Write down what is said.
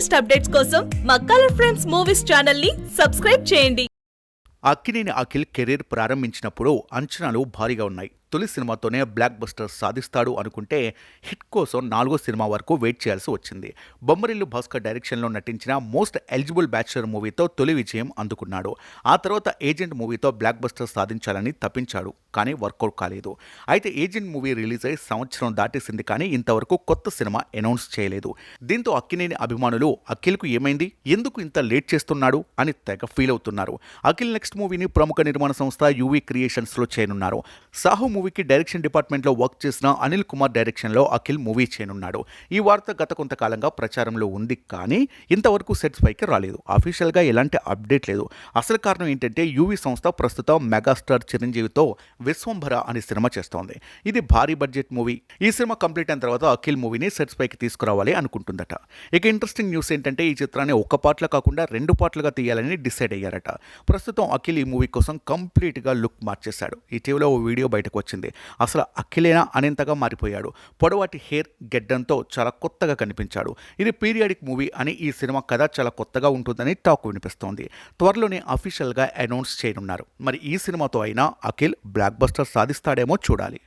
Latest updates కోసం మా colour friends movies ఛానల్ని సబ్స్క్రైబ్ చేయండి. అక్కినేని అఖిల్ కెరీర్ ప్రారంభించినప్పుడు అంచనాలు భారీగా ఉన్నాయి. తొలి సినిమాతోనే బ్లాక్ బస్టర్ సాధిస్తాడు అనుకుంటే హిట్ కోసం నాలుగో సినిమా వరకు వెయిట్ చేయాల్సి వచ్చింది. బొమ్మరిల్లు భాస్కర్ డైరెక్షన్లో నటించిన మోస్ట్ ఎలిజిబుల్ బ్యాచులర్ మూవీతో తొలి విజయం అందుకున్నాడు. ఆ తర్వాత ఏజెంట్ మూవీతో బ్లాక్ బస్టర్ సాధించాలని తప్పించాడు కానీ వర్కౌట్ కాలేదు. అయితే ఏజెంట్ మూవీ రిలీజ్ అయి సంవత్సరం దాటేసింది కానీ ఇంతవరకు కొత్త సినిమా అనౌన్స్ చేయలేదు. దీంతో అక్కినేని అభిమానులు అఖిల్కు ఏమైంది? ఎందుకు ఇంత లేట్ చేస్తున్నాడు? అని తెగ ఫీల్ అవుతున్నారు. అఖిల్ నెక్స్ట్ మూవీని ప్రముఖ నిర్మాణ సంస్థ యూవీ క్రియేషన్స్లో చేయనున్నారు సాహు మూవీకి డైరెక్షన్ డిపార్ట్మెంట్లో వర్క్ చేసిన అనిల్ కుమార్ డైరెక్షన్లో అఖిల్ మూవీ చేయనున్నాడు. ఈ వార్త గత కొంతకాలంగా ప్రచారంలో ఉంది కానీ ఇంతవరకు సెట్స్ పైకి రాలేదు. అఫీషియల్గా ఎలాంటి అప్డేట్ లేదు. అసలు కారణం ఏంటంటే యూవీ సంస్థ ప్రస్తుతం మెగాస్టార్ చిరంజీవితో విశ్వంభర అనే సినిమా చేస్తోంది. ఇది భారీ బడ్జెట్ మూవీ. ఈ సినిమా కంప్లీట్ అయిన తర్వాత అఖిల్ మూవీని సెట్స్ పైకి తీసుకురావాలి అనుకుంటుందట. ఇక ఇంట్రెస్టింగ్ న్యూస్ ఏంటంటే ఈ చిత్రాన్ని ఒక పార్ట్లో కాకుండా రెండు పార్ట్లుగా తీయాలని డిసైడ్ అయ్యారట. ప్రస్తుతం అఖిల్ ఈ మూవీ కోసం కంప్లీట్గా లుక్ మార్చేశాడు. ఇటీవల ఓ వీడియో బయటకు వచ్చింది. వచ్చింది. అసలు అఖిలేనా అనేంతగా మారిపోయాడు. పొడవాటి హెయిర్ గెడ్డంతో చాలా కొత్తగా కనిపించాడు. ఇది పీరియాడిక్ మూవీ అని ఈ సినిమా కథ చాలా కొత్తగా ఉంటుందని టాక్ వినిపిస్తోంది. త్వరలోనే అఫీషియల్గా అనౌన్స్ చేయనున్నారు. మరి ఈ సినిమాతో అయినా అఖిల్ బ్లాక్ బస్టర్ సాధిస్తాడేమో చూడాలి.